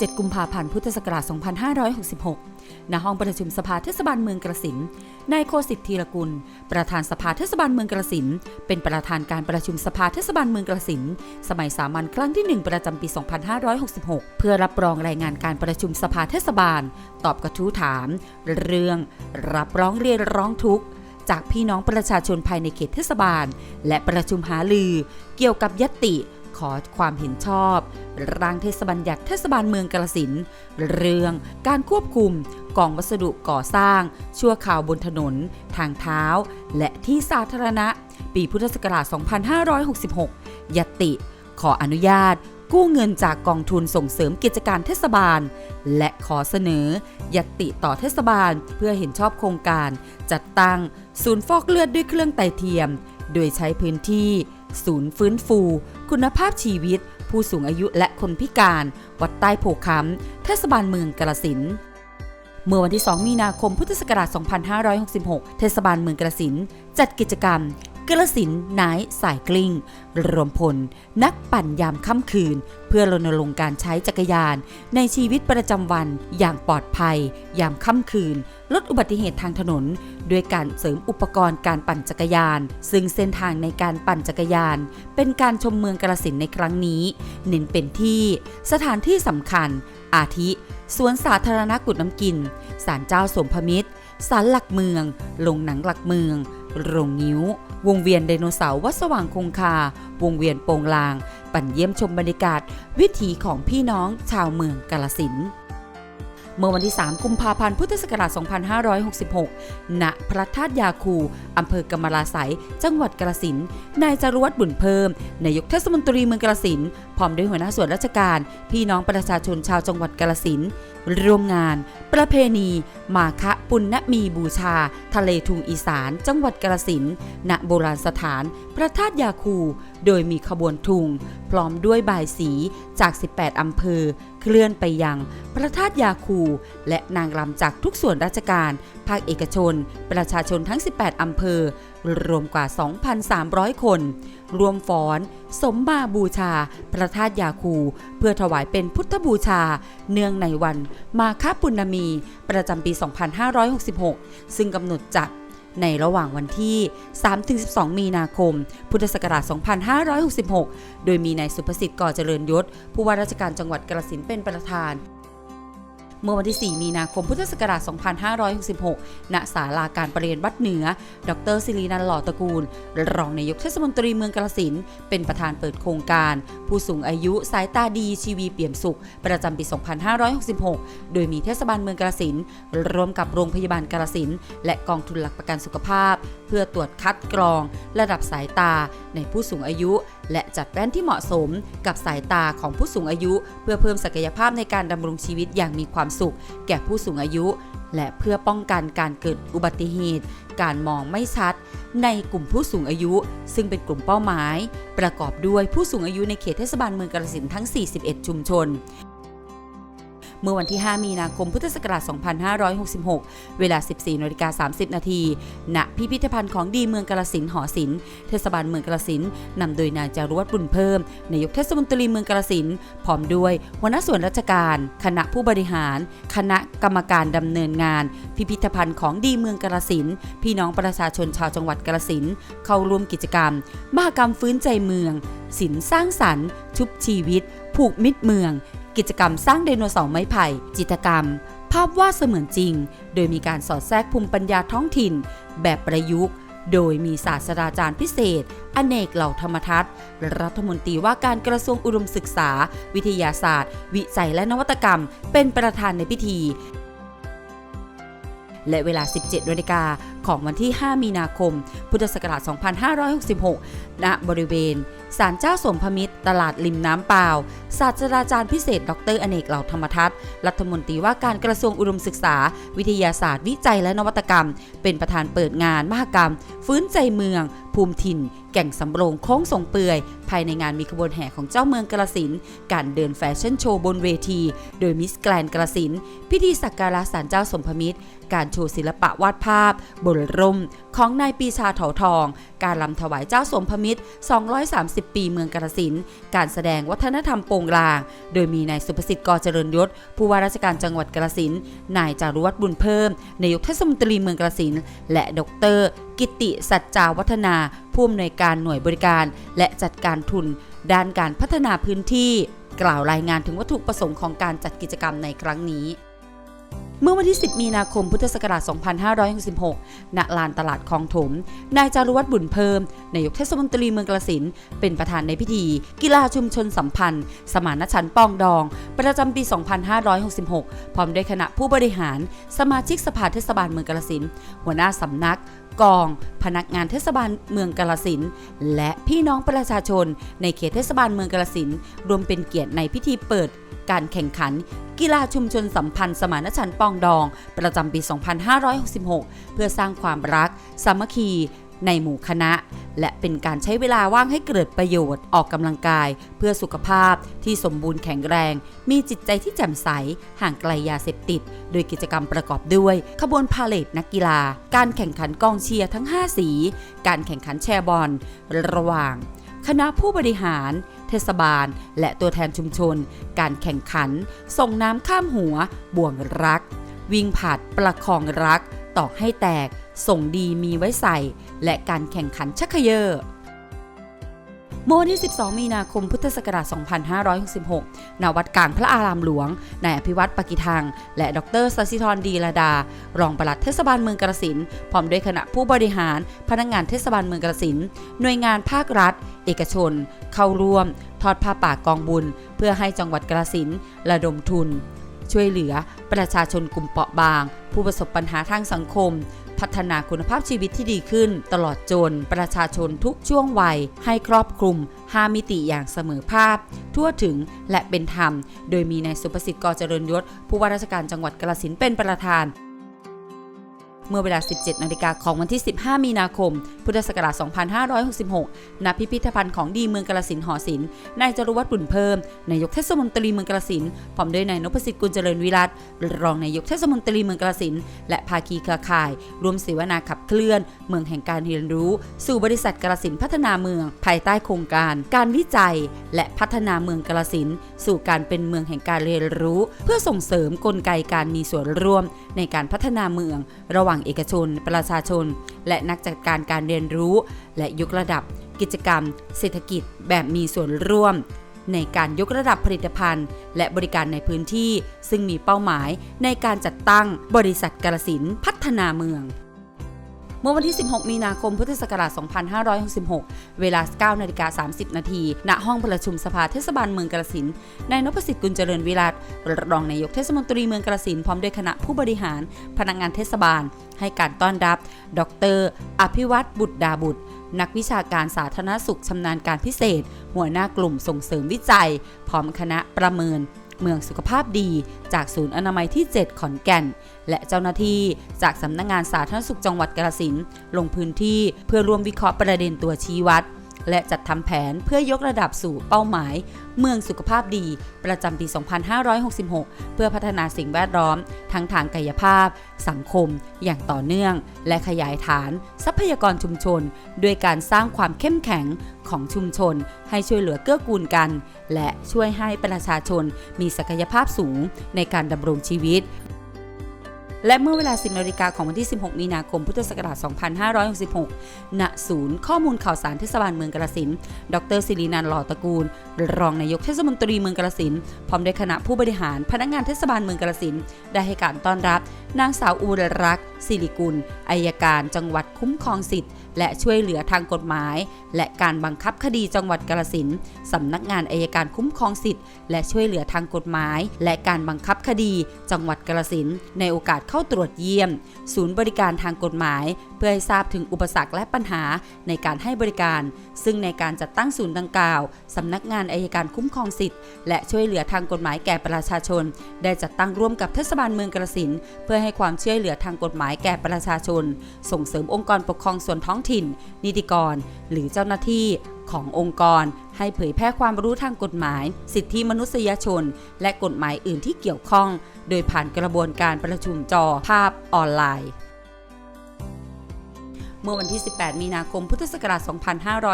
27กุมภาพันธ์ พุทธศักราช 2566 ณ ห้องประชุมสภาเทศบาลเมืองกระสิน นายโคสิทธิ์ธีรกุล ประธานสภาเทศบาลเมืองกระสิน เป็นประธานการประชุมสภาเทศบาลเมืองกระสิน สมัยสามัญครั้งที่ 1 ประจำปี 2566 เพื่อรับรองรายงานการประชุมสภาเทศบาล ตอบกระทู้ถาม เรื่อง รับร้องเรียนร้องทุกข์จากพี่น้องประชาชนภายในเขตเทศบาล และประชุมหาลือ เกี่ยวกับยติ ขอความเห็นชอบ ร่างเทศบัญญัติเทศบาลเมืองกาลสินเรื่องการควบคุมกองวัสดุก่อสร้าง ชั่วคราวบนถนน ทางเท้า และที่สาธารณะ ปีพุทธศักราช 2566 ยติ ขออนุญาต กู้เงินจากกองทุนส่งเสริมกิจการเทศบาล และขอเสนอ ยติต่อเทศบาลเพื่อเห็นชอบโครงการ จัดตั้ง ศูนย์ฟอกเลือดด้วยเครื่องไตเทียม โดยใช้พื้นที่ ศูนย์ฟื้นฟู คุณภาพชีวิต ผู้สูงอายุและคนพิการ วัดใต้โพค้ำเทศบาลเมืองกระสินเมื่อวันที่ 2 มีนาคม พุทธศักราช 2566 เทศบาลเมืองกระสินจัดกิจกรรม กลสินนายสายกลิ้ง รวมพล นักปั่นยามค่ำคืน เพื่อรณรงค์การใช้จักรยาน ในชีวิตประจำวันอย่างปลอดภัย ยามค่ำคืน ลดอุบัติเหตุทางถนน ด้วยการเสริมอุปกรณ์การปั่นจักรยาน ซึ่งเส้นทางในการปั่นจักรยาน เป็นการชมเมืองกลสินในครั้งนี้ เน้นเป็นที่สถานที่สำคัญ อาทิ สวนสาธารณะกุดน้ำกินศาลเจ้าสมพมิตร ศาลหลักเมืองโรงหนังหลักเมือง โรงงิ้ว วงเวียนไดโนเสาร์วัดสว่างคงคา วงเวียนโปงลาง ปั่นเยี่ยมชมบรรยากาศ วิถีของพี่น้องชาวเมืองกาลสิน เมื่อวันที่ 3 กุมภาพันธ์ พุทธศักราช 2566 ณ พระธาตุยาคู อำเภอกำมะลาไสยจังหวัดกาฬสิน นายจารวัตบุญเพิ่ม นายกเทศมนตรีเมืองกาฬสิน พร้อมด้วยหัวหน้าส่วนราชการ พี่น้องประชาชนชาวจังหวัดกาฬสิน ร่วมงาน ประเพณี มาคะปุณณมีบูชา ทะเลทุงอีสาน จังหวัดกาฬสิน ณ โบราณสถาน พระธาตุยาคู โดยมีขบวนทุง พร้อมด้วยบายสีจาก 18 อำเภอ เคลื่อนไปยัง พระธาตุยาคู และนางรำจากทุกส่วนราชการ ภาคเอกชน ประชาชนทั้ง 18 อำเภอ รวมกว่า 2,300 คน รวมฟ้อน สมมาบูชา พระธาตุยาคู เพื่อถวายเป็นพุทธบูชา เนื่องในวัน มาคปุณณมี ประจำปี 2566 ซึ่งกำหนดจัด ในระหว่างวันที่ 3-12 มีนาคม พุทธศักราช 2566 โดยมีนายสุภสิทธิ์ก่อเจริญยศ ผู้ว่าราชการจังหวัดกระสินเป็นประธาน เมื่อวันที่ 4 มีนาคมพุทธศักราช 2566 ณ ศาลาการประเรียนวัดเหนือ ดรศิรินันท์หล่อตระกูล รองนายกเทศมนตรีเมืองกาฬสินเป็นประธานเปิดโครงการ ผู้สูงอายุสายตาดีชีวีเปี่ยมสุข ประจำปี 2566 โดยมีเทศบาลเมืองกาฬสินร่วมกับโรงพยาบาลกาฬสินและกองทุนหลักประกันสุขภาพ เพื่อตรวจคัดกรอง ระดับสายตาในผู้สูงอายุ และจัดแว่นที่เหมาะสมกับสายตาของผู้สูงอายุ เพื่อเพิ่มศักยภาพในการดำรงชีวิตอย่างมีความสุข แก่ผู้สูงอายุ และเพื่อป้องกันการเกิดอุบัติเหตุ การมองไม่ชัด ในกลุ่มผู้สูงอายุ ซึ่งเป็นกลุ่มเป้าหมาย ประกอบด้วยผู้สูงอายุในเขตเทศบาลเมืองกาฬสินธุ์ทั้ง 41 ชุมชน เมื่อวันที่ 5 มีนาคมพุทธศักราช 2566 เวลา 14นาฬิกา30 นาทีณพิพิธภัณฑ์ของดีเมืองกาฬสินหอศิลป์เทศบาลเมืองกาฬสินนำโดยนายจารุวัฒน์บุญเพิ่มนายกเทศมนตรีเมืองกาฬสินพร้อมด้วยหัวหน้าส่วนราชการ คณะผู้บริหาร คณะกรรมการดำเนินงาน พิพิธภัณฑ์ของดีเมืองกาฬสินพี่น้องประชาชนชาวจังหวัดกาฬสินเข้าร่วมกิจกรรม มหกรรมฟื้นใจเมืองศิลป์สร้างสรรค์ ชุบชีวิต ผูกมิตรเมือง กิจกรรมสร้างไดโนเสาร์ไม้ไผ่ จิตรกรรม ภาพวาดเสมือนจริง โดยมีการสอดแทรกภูมิปัญญาท้องถิ่น แบบประยุกต์ โดยมีศาสตราจารย์พิเศษ อเนกเหล่าธรรมทัศน์รัฐมนตรีว่าการกระทรวงอุดมศึกษา วิทยาศาสตร์ วิจัยและนวัตกรรม เป็นประธานในพิธี และเวลา 17นาฬิกาของวันที่ 5 มีนาคม พุทธศักราช 2566 ณ บริเวณศาลเจ้าสมพมิตร ตลาดริมน้ำเปล่า ศาสตราจารย์พิเศษ ดรอเนกเหล่าธรรมทัศน์ รัฐมนตรีว่าการกระทรวงอุดมศึกษา วิทยาศาสตร์ วิจัยและนวัตกรรม เป็นประธานเปิดงานมหกรรม ฟื้นใจเมือง ภูมิถิ่น แก่งสำโรงโค้งส่งเปื่อย ภายในงานมีขบวนแห่ของเจ้าเมืองกระสิน การเดินแฟชั่นโชว์บนเวที โดยมิสแกรนกระสิน พิธีสักการะศาลเจ้าสมพมิตร การโชว์ศิลปะวาดภาพ บนร่ม ของนายปีชาเถาทอง การลำถวายเจ้าสมพมิตร 230 ปีเมืองกาฬสินการแสดงวัฒนธรรมโปงลาง โดยมีนายสุประสิทธิ์กอเจริญยศ ผู้ว่าราชการจังหวัดกาฬสินนายจารุวัฒน์บุญเพิ่มนายกเทศมนตรีเมืองกาฬสินและดร กิติสัจจาวัฒนา ผู้อำนวยการหน่วยบริการ และจัดการทุน ด้านการพัฒนาพื้นที่ กล่าวรายงานถึงวัตถุประสงค์ของการจัดกิจกรรมในครั้งนี้ เมื่อวันที่ 10 มีนาคมพุทธศักราช 2566 ณ ลานตลาดคลองถม นายจารุวัฒน์บุญเพิ่ม นายกเทศมนตรีเมืองกาฬสิน เป็นประธานในพิธี กีฬาชุมชนสัมพันธ์ สมานฉันท์ปองดอง ประจำปี 2566 พร้อมด้วยคณะผู้บริหาร สมาชิกสภาเทศบาลเมืองกาฬสิน หัวหน้าสำนักกอง พนักงานเทศบาลเมืองกาฬสิน และพี่น้องประชาชน ในเขตเทศบาลเมืองกาฬสิน รวมเป็นเกียรติในพิธีเปิด การแข่งขัน กีฬาชุมชนสัมพันธ์สมานฉันท์ปองดอง ประจำปี 2566 เพื่อสร้างความรัก สามัคคีในหมู่คณะ และเป็นการใช้เวลาว่างให้เกิดประโยชน์ออกกำลังกาย เพื่อสุขภาพที่สมบูรณ์แข็งแรง มีจิตใจที่แจ่มใส ห่างไกลยาเสพติด โดยกิจกรรมประกอบด้วย ขบวนพาเลทนักกีฬา การแข่งขันกองเชียร์ทั้ง 5 สี การแข่งขันแชร์บอล ระหว่าง คณะผู้บริหาร เทศบาล และตัวแทนชุมชน การแข่งขัน ส่งน้ำข้ามหัว บ่วงรัก วิ่งผาดประคองรัก ตอกให้แตก ส่งดีมีไว้ใส่ และการแข่งขันชักเขยอ เมื่อวันที่ 12 มีนาคม พุทธศักราช 2566 ณ วัดกลางพระอารามหลวง นายอภิวัตรปกิทัง และดรสศิธรดีลาดา รองปลัดเทศบาลเมืองกระสิน พร้อมด้วยคณะผู้บริหาร พนักงานเทศบาลเมืองกระสิน หน่วยงานภาครัฐ เอกชน เข้าร่วม ทอดผ้าป่ากองบุญ เพื่อให้จังหวัดกระสินระดมทุน ช่วยเหลือประชาชนกลุ่มเปราะบาง ผู้ประสบปัญหาทางสังคม พัฒนาคุณภาพชีวิตที่ดีขึ้น ตลอดจนประชาชนทุกช่วงวัย ให้ครอบคลุม 5 มิติอย่างเสมอภาพ ทั่วถึงและเป็นธรรม โดยมีนายสุประสิทธิ์กอเจริญยศผู้ว่าราชการจังหวัดกาฬสินเป็นประธาน เมื่อเวลา 17 นาฬิกาของวันที่ 15 มีนาคม พุทธศักราช 2566 ณ พิพิธภัณฑ์ของดีเมืองกาฬสินหอศิลป์ นายจรุวัฒน์บุญเพิ่ม นายกเทศมนตรีเมืองกาฬสินพร้อมด้วยนายนพสิทธิ์กุลเจริญวิรัตรองนายกเทศมนตรีเมืองกาฬสินและภาคีเครือข่าย รวมเสวนาขับเคลื่อน เมืองแห่งการเรียนรู้ สู่บริษัทกาฬสินพัฒนาเมือง ภายใต้โครงการ การวิจัย และพัฒนาเมืองกาฬสิน สู่การเป็นเมืองแห่งการเรียนรู้ เพื่อส่งเสริมกลไกการมีส่วนร่วม ในการพัฒนาเมือง ระหว่างเอกชน ประชาชน และนักจัดการการเรียนรู้ และยกระดับ กิจกรรม เศรษฐกิจ แบบมีส่วนร่วม ในการยกระดับผลิตภัณฑ์ และบริการในพื้นที่ ซึ่งมีเป้าหมายในการจัดตั้งบริษัทกาลสินธุ์พัฒนาเมือง เมื่อวันที่ 16 มีนาคม พุทธศักราช 2566 เวลา 9 นาฬิกา 30 นาที ณ ห้องประชุมสภาเทศบาลเมืองกาฬสินนายนพสิทธิ์กุลเจริญวิรัตรองนายกเทศมนตรีเมืองกาฬสินพร้อมด้วยคณะผู้บริหาร พนักงานเทศบาล ให้การต้อนรับ ดร อภิวัตบุตรดาบุตรนักวิชาการสาธารณสุขชำนาญการพิเศษ หัวหน้ากลุ่มส่งเสริมวิจัย พร้อมคณะประเมิน เมืองสุขภาพดี จากศูนย์อนามัยที่ 7 ขอนแก่น และเจ้าหน้าที่จากสำนักงงานสาธารณสุขจังหวัดกาฬสินธุ์ลงพื้นที่เพื่อร่วมวิเคราะห์ประเด็นตัวชี้วัด และจัดทำแผนเพื่อยกระดับสู่เป้าหมาย เมืองสุขภาพดี ประจำปี 2566 เพื่อพัฒนาสิ่งแวดล้อม ทั้งทางกายภาพ สังคม อย่างต่อเนื่อง และขยายฐาน ทรัพยากรชุมชน ด้วยการสร้างความเข้มแข็ง ของชุมชน ให้ช่วยเหลือเกื้อกูลกัน และช่วยให้ประชาชนมีศักยภาพสูงในการดำรงชีวิตและเมื่อเวลา 10นาฬิกาของวันที่ 16 มีนาคม พุทธศักราช 2566 ณ ศูนย์ข้อมูลข่าวสารเทศบาลเมืองกาฬสิน ดรศิรินันท์หล่อตระกูล รองนายกเทศมนตรีเมืองกาฬสิน พร้อมด้วยคณะผู้บริหาร พนักงานเทศบาลเมืองกาฬสิน ได้ให้การต้อนรับ นางสาวอุรรักษ์ สิริกุลอายการจังหวัดคุ้มครองสิทธิ์และช่วยเหลือทางกฎหมาย และการบังคับคดีจังหวัดกาลสินสำนักงานอายการคุ้มครองสิทธิ์และช่วยเหลือทางกฎหมาย และการบังคับคดี จังหวัดกาลสินในโอกาสเข้าตรวจเยี่ยม ศูนย์บริการทางกฎหมาย พื่อให้ทราบถึงอุปสรรคและปัญหาในการให้บริการ ซึ่งในการจัดตั้งศูนย์ดังกล่าวสำนักงานอายการคุ้มครองสิทธิ์ และช่วยเหลือทางกฎหมายแก่ประชาชน ได้จัดตั้งร่วมกับเทศบาลเมืองกาฬสินเพื่อให้ความช่วยเหลือทางกฎหมายแก่ประชาชน ส่งเสริมองค์กรปกครองส่วนท้องถิ่น นิติกร หรือเจ้าหน้าที่ขององค์กร ให้เผยแพร่ความรู้ทางกฎหมาย สิทธิมนุษยชน และกฎหมายอื่นที่เกี่ยวข้อง โดยผ่านกระบวนการประชุมจอภาพออนไลน์ เมื่อวันที่ 18 มีนาคม พุทธศักราช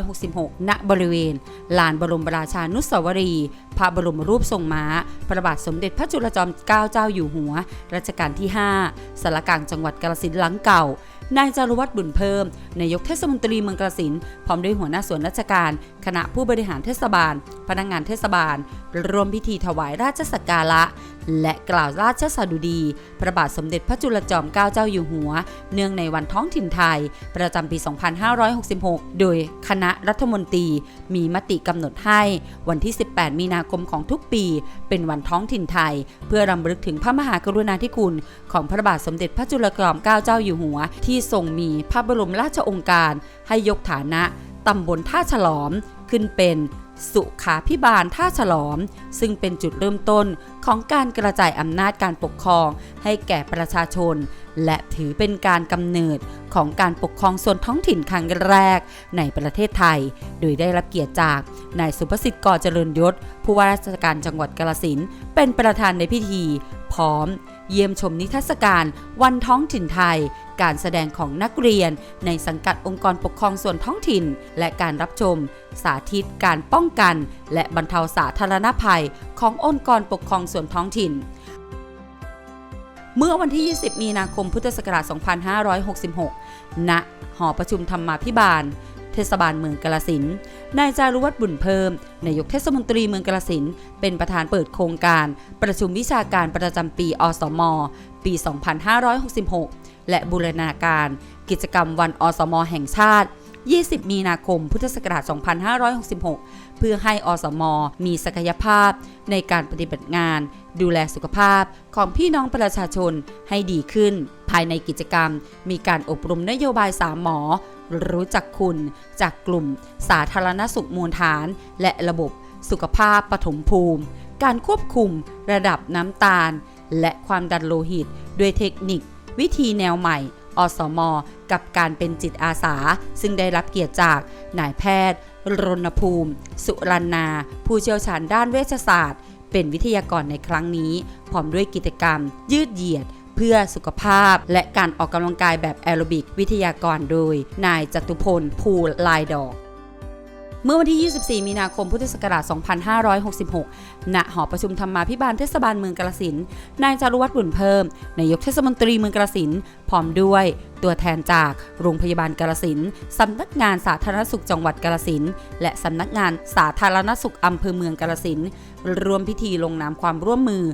2566 ณ บริเวณ ลานบรมราชานุสาวรีย์พระบรมรูปทรงม้า พระบาทสมเด็จพระจุลจอมเกล้าเจ้าอยู่หัว รัชกาลที่ 5สารกลางจังหวัดกาฬสินธุ์หลังเก่า นายจารุวัฒน์บุญเพิ่ม นายกเทศมนตรีเมืองกาฬสินธุ์พร้อมด้วยหัวหน้าส่วนราชการ คณะผู้บริหารเทศบาล พนักงานเทศบาลร่วมพิธีถวายราชสักการะ และกล่าวราชสดุดี พระบาทสมเด็จพระจุลจอมเกล้าเจ้าอยู่หัว เนื่องในวันท้องถิ่นไทย ประจำปี 2566 โดยคณะรัฐมนตรีมีมติกำหนดให้วันที่ 18 มีนาคมของทุกปี เป็นวันท้องถิ่นไทย เพื่อรำลึกถึงพระมหากรุณาธิคุณของพระบาทสมเด็จพระจุลจอมเกล้าเจ้าอยู่หัว ที่ทรงมีพระบรมราชโองการให้ยกฐานะ ตำบลท่าฉลอมขึ้นเป็นสุขาพิบาลท่าฉลอม ซึ่งเป็นจุดเริ่มต้นของการกระจายอำนาจการปกครองให้แก่ประชาชน และถือเป็นการกำเนิดของการปกครองส่วนท้องถิ่นครั้งแรกในประเทศไทย โดยได้รับเกียรติจากนายสุภสิทธิ์กอเจริญยศ ผู้ว่าราชการจังหวัดกาฬสินเป็นประธานในพิธี พร้อม เยี่ยมชมนิทรรศการวันท้องถิ่นไทย การแสดงของนักเรียน ในสังกัดองค์กรปกครองส่วนท้องถิ่น และการรับชม สาธิตการป้องกัน และบรรเทาสาธารณภัย ขององค์กรปกครองส่วนท้องถิ่นเมื่อวันที่ 20 มีนาคม พุทธศักราช 2566 ณ หอประชุมธรรมาภิบาล เทศบาลเมืองกาลสินนายจารุวัฒน์บุญเพิ่มนายกเทศมนตรีเมืองกาลสินเป็นประธานเปิดโครงการ ประชุมวิชาการประจำปีอสม ปี 2566 และบูรณาการกิจกรรมวันอสม แห่งชาติ 20 มีนาคม พุทธศักราช 2566 พื่อให้อสม มีศักยภาพในการปฏิบัติงาน ดูแลสุขภาพของพี่น้องประชาชนให้ดีขึ้น ภายในกิจกรรม มีการอบรมนโยบายสามหมอ รู้จักคุณจากกลุ่ม สาธารณสุขมูลฐาน และระบบสุขภาพปฐมภูมิ การควบคุมระดับน้ำตาล และความดันโลหิต ด้วยเทคนิค วิธีแนวใหม่อสม กับการเป็นจิตอาสา ซึ่งได้รับเกียรติจากนายแพทย์ รณภูมิ สุรันนา ผู้เชี่ยวชาญด้านเวชศาสตร์ เป็นวิทยากรในครั้งนี้พร้อมด้วยกิจกรรม ยืดเหยียด เพื่อสุขภาพ และการออกกำลังกายแบบแอโรบิก วิทยากรโดย นายจตุพล ภูลายดอกเมื่อวันที่ 24 มีนาคม พุทธศักราช 2566 ณ หอประชุมธรรมาภิบาลเทศบาลเมืองกาฬสิน นายจารุวัฒน์บุญเพิ่ม นายกเทศมนตรีเมืองกาฬสิน พร้อมด้วย ตัวแทนจากโรงพยาบาลกาฬสินสำนักงานสาธารณสุขจังหวัดกาฬสินและสำนักงานสาธารณสุขอำเภอเมืองกาฬสินธุ์รวมพิธีลงนามความร่วมมือ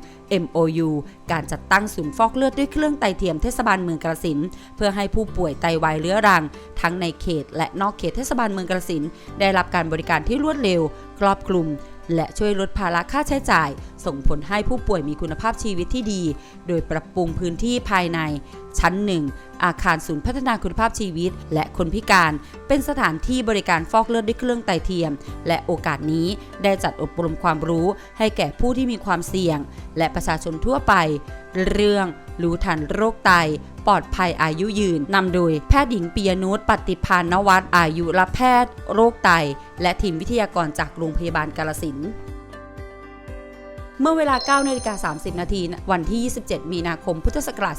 MOU การจัดตั้งศูนย์ฟอกเลือดด้วยเครื่องไตเทียมเทศบาลเมืองกาฬสินเพื่อให้ผู้ป่วยไตวายเรื้อรัง ทั้งในเขต และนอกเขตเทศบาลเมืองกาฬสินได้รับการบริการที่รวดเร็วครอบคลุม และช่วยลดภาระค่าใช้จ่าย ส่งผลให้ผู้ป่วยมีคุณภาพชีวิตที่ดี โดยปรับปรุงพื้นที่ภายใน ชั้นหนึ่งอาคารศูนย์พัฒนาคุณภาพชีวิต และคนพิการ เป็นสถานที่บริการฟอกเลือดด้วยเครื่องไตเทียม และโอกาสนี้ได้จัดอบรมความรู้ให้แก่ผู้ที่มีความเสี่ยง และประชาชนทั่วไป เรื่องรู้ทันโรคไต ปลอดภัยอายุยืนนำโดยแพทย์หญิงปียนุชปฏิพานนวัตอายุรแพทย์ โรคไต และทีมวิทยากรจากโรงพยาบาลกาลสินเมื่อเวลา9นาฬิกา30 นาที วันที่ 27 มีนาคม พุทธศักราช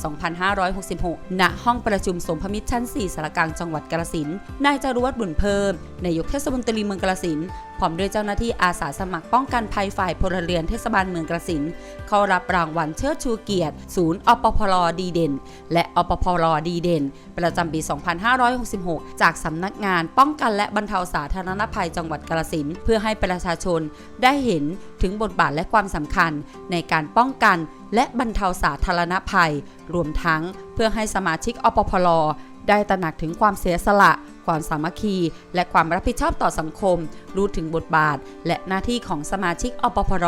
2566 ณ ห้องประชุมสมพมิตรชั้น 4สารกลางจังหวัดกาฬสิน นายจารุวัฒน์บุญเพิ่ม นายกเทศมนตรีเมืองกาฬสิน พร้อมด้วยเจ้าหน้าที่อาสาสมัครป้องกันภัยฝ่ายพลเรือนเทศบาลเมืองกาฬสินเข้ารับรางวัลเชิดชูเกียรติ ศูนย์อปพลดีเด่น และอปพลดีเด่น ประจำปี 2566 จากสำนักงานป้องกันและบรรเทาสาธารณภัยจังหวัดกาฬสินเพื่อให้ประชาชนได้เห็นถึงบทบาทและความสำคัญในการป้องกันและบรรเทาสาธารณภัย รวมทั้งเพื่อให้สมาชิกอปพล ได้ตระหนักถึงความเสียสละ ความสามัคคี และความรับผิดชอบต่อสังคม รู้ถึงบทบาท และหน้าที่ของสมาชิกอปพร